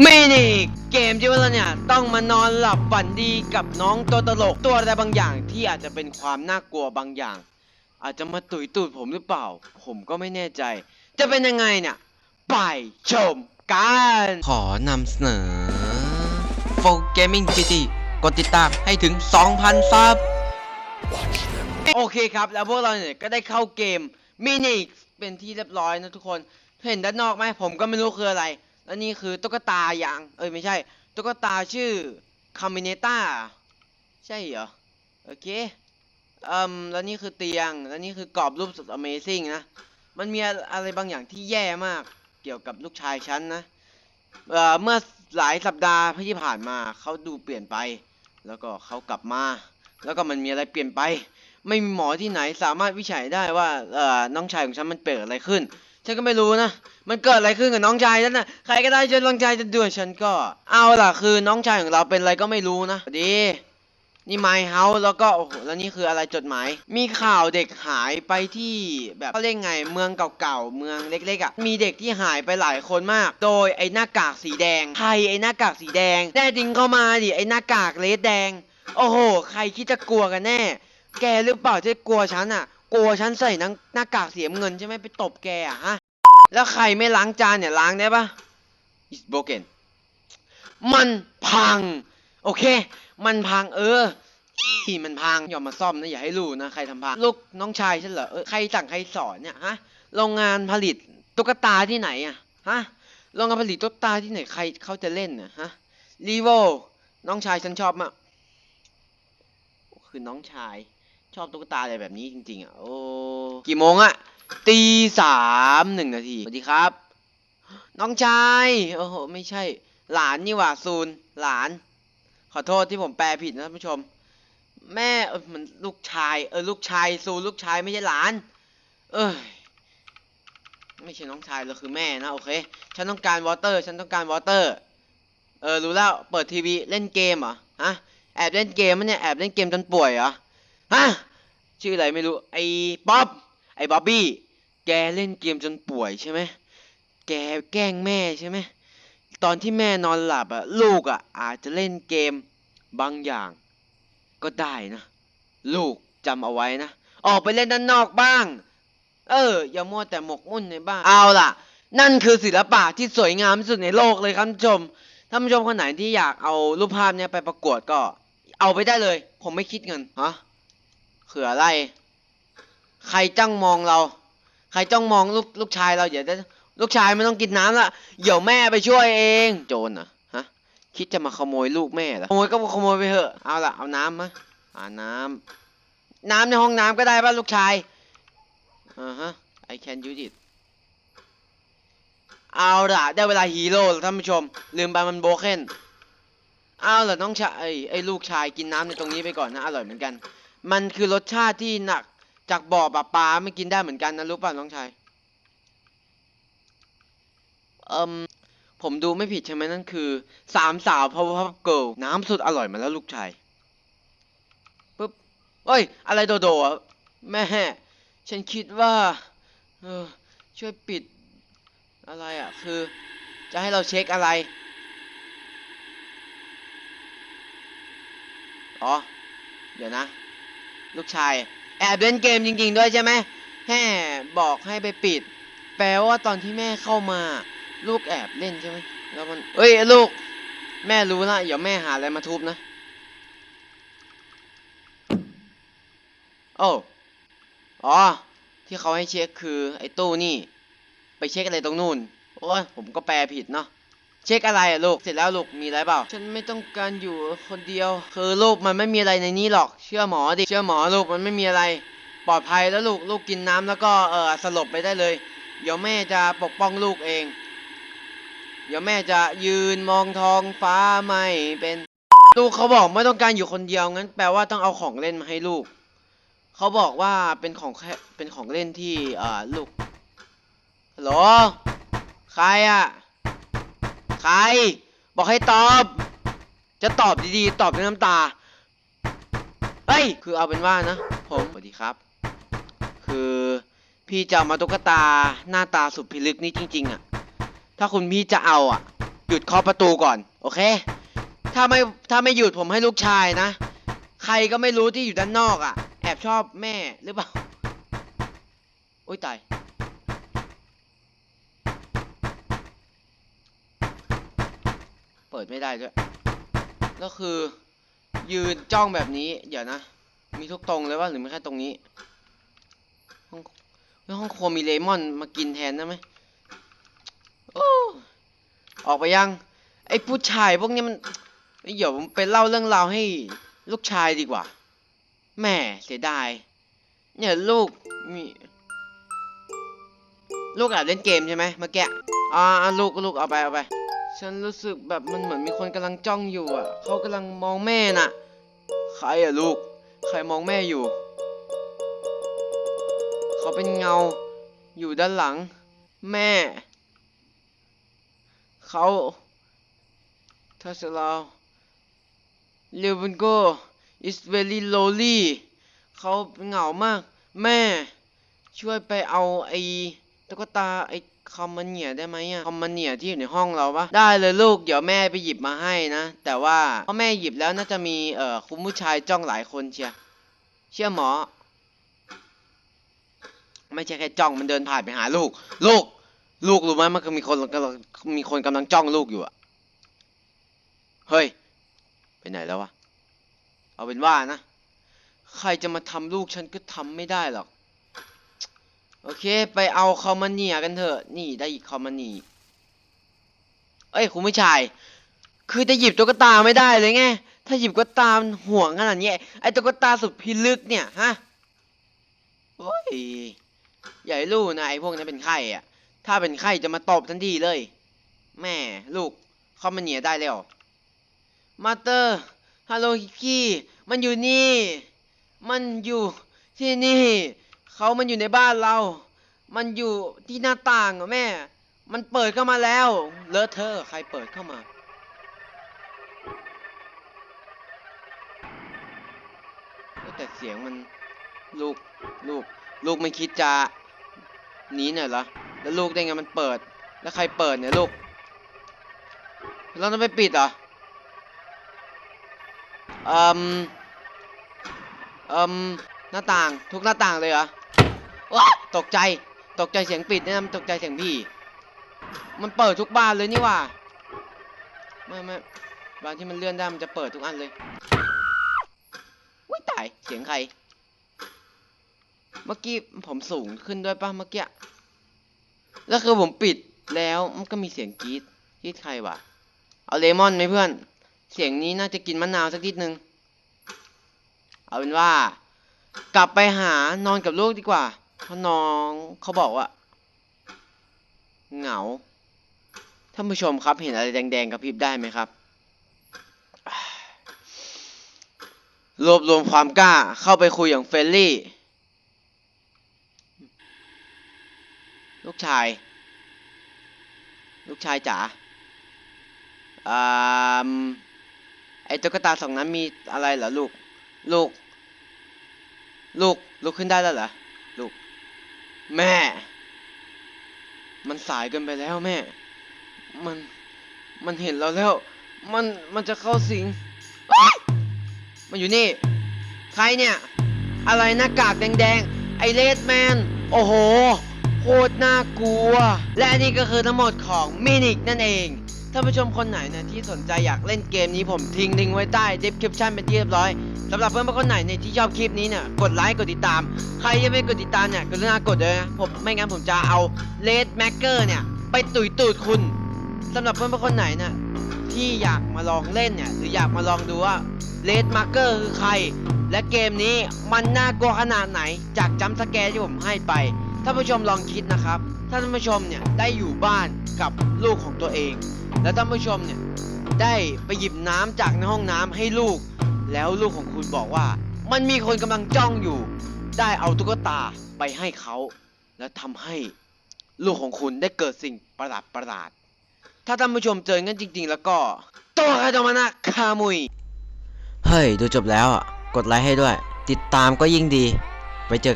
มินิเกมที่ว่าเราเนี่ยต้องมานอนหลับฝันดีกับน้องตัวตลกตัวอะไรบางอย่างที่อาจจะเป็นความน่ากลัวบางอย่าง อาจจะมาตุยตูดผมหรือเปล่า ผมก็ไม่แน่ใจ จะเป็นยังไงเนี่ย ไปชมกัน ขอนำเสนอ f o Gaming City กดติดตามให้ถึง 2,000 ซับ โอเคครับ แล้วพวกเราเนี่ยก็ได้เข้าเกมมินิเป็นที่เรียบร้อยนะทุกคน เห็นด้านนอกไหมผมก็ไม่รู้คืออะไร แล้วนี่คือตุ๊กตาอย่าง เอ้ยไม่ใช่ ตุ๊กตาชื่อคามิเนต้า ใช่เหรอ โอเคเอืมแล้วนี่คือเตียง แล้วนี่คือกรอบรูปสุด Amazing นะ มันมีอะไรบางอย่างที่แย่มากเกี่ยวกับลูกชายฉันนะ เอ่อ เมื่อหลายสัปดาห์ที่ผ่านมาเขาดูเปลี่ยนไป แล้วก็เขากลับมา แล้วก็มันมีอะไรเปลี่ยนไป ไม่มีหมอที่ไหนสามารถวิจัยได้ว่าเอ่อน้องชายของฉันมันเกิดอะไรขึ้น ฉันก็ไม่รู้นะ มันเกิดอะไรขึ้นกับน้องชายฉันนะใครก็ได้ช่วยน้องชายฉันด้วยฉันก็ เอาล่ะคือน้องชายของเราเป็นอะไรก็ไม่รู้นะดีนี่ My House แล้วก็โอ้โหแล้วนี่คืออะไรจดหมาย มีข่าวเด็กหายไปที่แบบเขาเรียกไงเมืองเก่าๆเมืองเล็กๆอะมีเด็กที่หายไปหลายคนมาก โดยไอ้หน้ากากสีแดงใครไอ้หน้ากากสีแดงแน่จริงเข้ามาดิไอ้หน้ากากเลสแดง โอ้โห ใครคิดจะกลัวกันแน่ แกหรือเปล่าที่กลัวฉันอะ กลัวฉันใส่หน้าหน้ากากเสียเงินใช่ไหมไปตบแกอะฮะ แล้วใครไม่ล้างจานเนี่ยล้างได้ปะ It's broken มันพัง โอเค มันพังเอออีมันพังอย่ามาซ่อมนะอย่าให้รู้นะใครทำพังลูกน้องชายฉันเหรอเออใครสั่งใครสอนเนี่ยฮะโรงงานผลิตตุ๊กตาที่ไหนอะฮะโรงงานผลิตตุ๊กตาที่ไหนใครเขาจะเล่นน่ะฮะรีโวน้องชายฉันชอบมากคือน้องชาย ชอบตุ๊กตาอะไรแบบนี้จริงๆอะ โอ้ กี่โมงอะตีสามหนึ่งนาที สวัสดีครับ น้องชาย โอ้โห ไม่ใช่ หลานนี่หว่าซูน หลาน ขอโทษที่ผมแปลผิดนะท่านผู้ชม แม่เออมันลูกชาย เออ ลูกชายซูลูกชายไม่ใช่หลาน เอ้ย ไม่ใช่น้องชายเราคือแม่นะ โอเค ฉันต้องการวอเตอร์ ฉันต้องการวอเตอร์ เออ รู้แล้ว เปิดทีวี เล่นเกมเหรอ ฮะ แอบเล่นเกมมันเนี่ย แอบเล่นเกมจนป่วยเหรอ ฮะชื่ออะไรไม่รู้ไอ้ป๊อบไอ้บ๊อบบี้แกเล่นเกมจนป่วยใช่ไหมแกแกล้งแม่ใช่ไหมตอนที่แม่นอนหลับอะลูกอะอาจจะเล่นเกมบางอย่าง ก็ได้นะลูกจำเอาไว้นะออกไปเล่นด้านนอกบ้าง เออ อย่ามัวแต่หมกมุ่นในบ้าน เอาล่ะ นั่นคือศิลปะที่สวยงามที่สุดในโลกเลยครับท่านผู้ชมท่านผู้ชมคนไหนที่อยากเอารูปภาพเนี้ยไปประกวดก็ เอาไปได้เลย ผมไม่คิดเงินฮะ คืออะไร ใครจ้องมองเรา ใครจ้องมองลูกลูกชายเราเดี๋ยวลูกชายไม่ต้องกินน้ำละเดี๋ยวแม่ไปช่วยเอง โจรเหรอฮะ คิดจะมาขโมยลูกแม่เหรอขโมยก็ขโมยไปเถอะเอาละเอาน้ำมาอ่าน้ำน้ำในห้องน้ำก็ได้ป่ะลูกชายอ่าฮะ I can use it เอาละได้เวลาฮีโร่แล้วท่านผู้ชม ลืมไปมันโบเคนเอาละน้องชายไอไอ้ลูกชายกินน้ำในตรงนี้ไปก่อนนะ อร่อยเหมือนกัน มันคือรสชาติที่หนักจากบ่อปลาปลาไม่กินได้เหมือนกันนะรู้ป่ะน้องชายเอิมผมดูไม่ผิดใช่ไหมนั่นคือสามสาว power pop girl น้ำสุดอร่อยมาแล้วลูกชายปึ๊บเอ้ย อะไรโดโดอะแม่ฉันคิดว่าเออช่วยปิดอะไรอะ คือ จะให้เราเช็คอะไร อ๋อ เดี๋ยวนะ ลูกชาย แอบเล่นเกมจริง ๆ ด้วยใช่ไหมแห่บอกให้ไปปิด แปลว่าตอนที่แม่เข้ามา ลูกแอบเล่นใช่ไหมแล้วมันเอ้ยลูก แม่รู้ละเดี๋ยวแม่หาอะไรมาทุบนะโอ้อ๋อ ที่เขาให้เช็คคือไอ้ตู้นี่ ไปเช็คอะไรตรงนู่น โอ้ยผมก็แปลผิดเนาะ เช็คอะไรอะลูก เสร็จแล้วลูกมีอะไรเปล่า ฉันไม่ต้องการอยู่คนเดียว คือลูกมันไม่มีอะไรในนี้หรอก เชื่อหมอดิ เชื่อหมอลูกมันไม่มีอะไร ปลอดภัยแล้วลูก ลูกกินน้ำแล้วก็เออสลบไปได้เลย เดี๋ยวแม่จะปกป้องลูกเอง เดี๋ยวแม่จะยืนมองท้องฟ้าไม่เป็น ลูกเขาบอกไม่ต้องการอยู่คนเดียวงั้นแปลว่าต้องเอาของเล่นมาให้ลูก เขาบอกว่าเป็นของแค่เป็นของเล่นที่อ่าลูกฮัลโหลใครอะ ใคร บอกให้ตอบ จะตอบดีๆ ตอบด้วยน้ำตา เฮ้ย คือเอาเป็นว่านะ ผมสวัสดีครับ คือพี่จะเอามาตุ๊กตาหน้าตาสุดพิลึกนี่จริง ๆอะถ้าคุณพี่จะเอาอะหยุดเคาะประตูก่อน โอเค ถ้าไม่ถ้าไม่หยุดผมให้ลูกชายนะ ใครก็ไม่รู้ที่อยู่ด้านนอกอะ่ะ แอบชอบแม่หรือเปล่า โอ้ยตาย เปิ ดไม่ได้ด้วยก็คือ ยืนจ้องแบบนี้ เดี๋ยวนะ มีทุกตรงเลยว่าหรือไม่แค่ตรงนี้ห้องห้องครัวมีเลมอนมากินแทนได้ไหมโอ้ออกไปยัง ไอ้ผู้ชายพวกนี้มันเดี๋ยวผมไปเล่าเรื่องราวให้ลูกชายดีกว่าแม่เสียดาย เนี่ยลูกมี ลูกอาจเล่นเกมใช่ไหมเมื่อกี้อ่าอ่าลูกลูกเอาไปเอาไป ฉันรู้สึกแบบมันเหมือนมีคนกำลังจ้องอยู่อะ เขากำลังมองแม่น่ะ ใครอะลูก ใครมองแม่อยู่ เขาเป็นเงา อยู่ด้านหลัง แม่ เขาทัศลาวเลวันโก is very lonely เขาเหงามาก แม่ ช่วยไปเอาไอ ตุ๊กตาไอ้คอมมันเนียได้ไหมอะคอมมันเนียที่อยู่ในห้องเราปะได้เลยลูกเดี๋ยวแม่ไปหยิบมาให้นะ แต่ว่าพอแม่หยิบแล้วน่าจะมีเอ่อคุณผู้ชายจ้องหลายคนเชียเชื่อหมอ ไม่ใช่แค่จ้องมันเดินผ่านไปหาลูก ลูก ลูกรู้ไหมมันก็มีคนกำลังมีคนกำลังจ้องลูกอยู่อะเฮ้ยไปไหนแล้ววะเอาเป็นว่านะ ใครจะมาทำลูกฉันก็ทำไม่ได้หรอก โอเค ไปเอาคอมมานีกันเถอะ นี่ได้อีกคอมมานีเอ้ยคุณผู้ชาย คือจะหยิบตุ๊กตาไม่ได้เลยไง ถ้าหยิบตุ๊กตามห่วงขนาดนี้ไอ้ตุ๊กตาสุดพิลึกเนี่ยฮะโอ้ยให้รู้นะไอ้พวกนี้เป็นไข้อะถ้าเป็นไข้จะมาตบทันทีเลย แม่ลูกคอมมาเนียได้แล้วมาเตอร์ฮัลโหลพี่มันอยู่นี่ มันอยู่ที่นี่ เขามันอยู่ในบ้านเรา มันอยู่ที่หน้าต่างอะแม่ มันเปิดเข้ามาแล้ว เลอะเทอะใครเปิดเข้ามา แต่เสียงมันลูกลูก ลูกไม่คิดจะหนีหน่อยเหรอ แล้วลูกได้ไงมันเปิด แล้วใครเปิดเนี่ยลูก เราต้องไปปิดเหรอเอ่มเอ่มหน้าต่างทุกหน้าต่างเลยเหรอ ว้าตกใจ ตกใจเสียงปิดนี่ยมันตกใจเสียงพี่ มันเปิดทุกบ้านเลยนี่ว่าไม่ไม่บานที่มันเลื่อนได้มันจะเปิดทุกอันเลยอุ้ยตาย เสียงใคร เมื่อกี้ผมสูงขึ้นด้วยป่ะเมื่อกี้ แล้วคือผมปิดแล้วมันก็มีเสียงกรีดกรีดใครวะ เอาเลมอนไหมเพื่อน เสียงนี้น่าจะกินมะนาวสักนิดนึง เอาเป็นว่า กลับไปหานอนกับลูกดีกว่า เพราะน้องเขาบอกว่าเหงา ท่านผู้ชมครับเห็นอะไรแดงๆกระพริบได้ไหมครับ รวบรวมความกล้าเข้าไปคุยอย่างเฟรนลี่ ลูกชาย ลูกชายจ๋าอ่าไอตุ๊กตาสองนั้นมีอะไรเหรอลูก ลูก ลูก ลุกขึ้นได้แล้วเหรอ แม่ มันสายเกินไปแล้วแม่ มัน มันเห็นเราแล้ว มัน มันจะเข้าสิง มันอยู่นี่ ใครเนี่ย อะไรหน้ากากแดงๆ ไอเลดแมน โอ้โห โคตรน่ากลัว และนี่ก็คือทั้งหมดของมินิกนั่นเอง ท่านผู้ชมคนไหนนะที่สนใจอยากเล่นเกมนี้ผมทิ้งลิงก์ไว้ใต้ description เป็นที่เรียบร้อยสำหรับเพื่อนๆคนไหนในที่ชอบคลิปนี้เนี่ยกดไลค์กดติดตาม ใครยังไม่กดติดตามเนี่ยกรุณากดเลยนะผมไม่งั้นผมจะเอา Red m a c k e r เนี่ยไปตุยตูดคุณสำหรับเพื่อนๆคนไหนนะที่อยากมาลองเล่นเนี่ยหรืออยากมาลองดูว่า Red m a r k e r คือใคร และเกมนี้มันน่ากลัวขนาดไหนจากจัมสแกร์ที่ผมให้ไปท่านผู้ชมลองคิดนะครับ ท่านผู้ชมเนี่ยได้อยู่บ้านกับลูกของตัวเอง แล้วท่านผู้ชมเนี่ยได้ไปหยิบน้ำจากในห้องน้ำให้ลูก แล้วลูกของคุณบอกว่า มันมีคนกำลังจ้องอยู่ ได้เอาตุ๊กตาไปให้เขา แล้วทำให้ลูกของคุณได้เกิดสิ่งประหลาดประหลาด ถ้าท่านผู้ชมเจองั้นจริง ๆ แล้วก็ตัวใครตัวมันนะคามุย เฮ้ย ดูจบแล้วอะ กดไลค์ให้ด้วย ติดตามก็ยิ่งดี ไปเจอ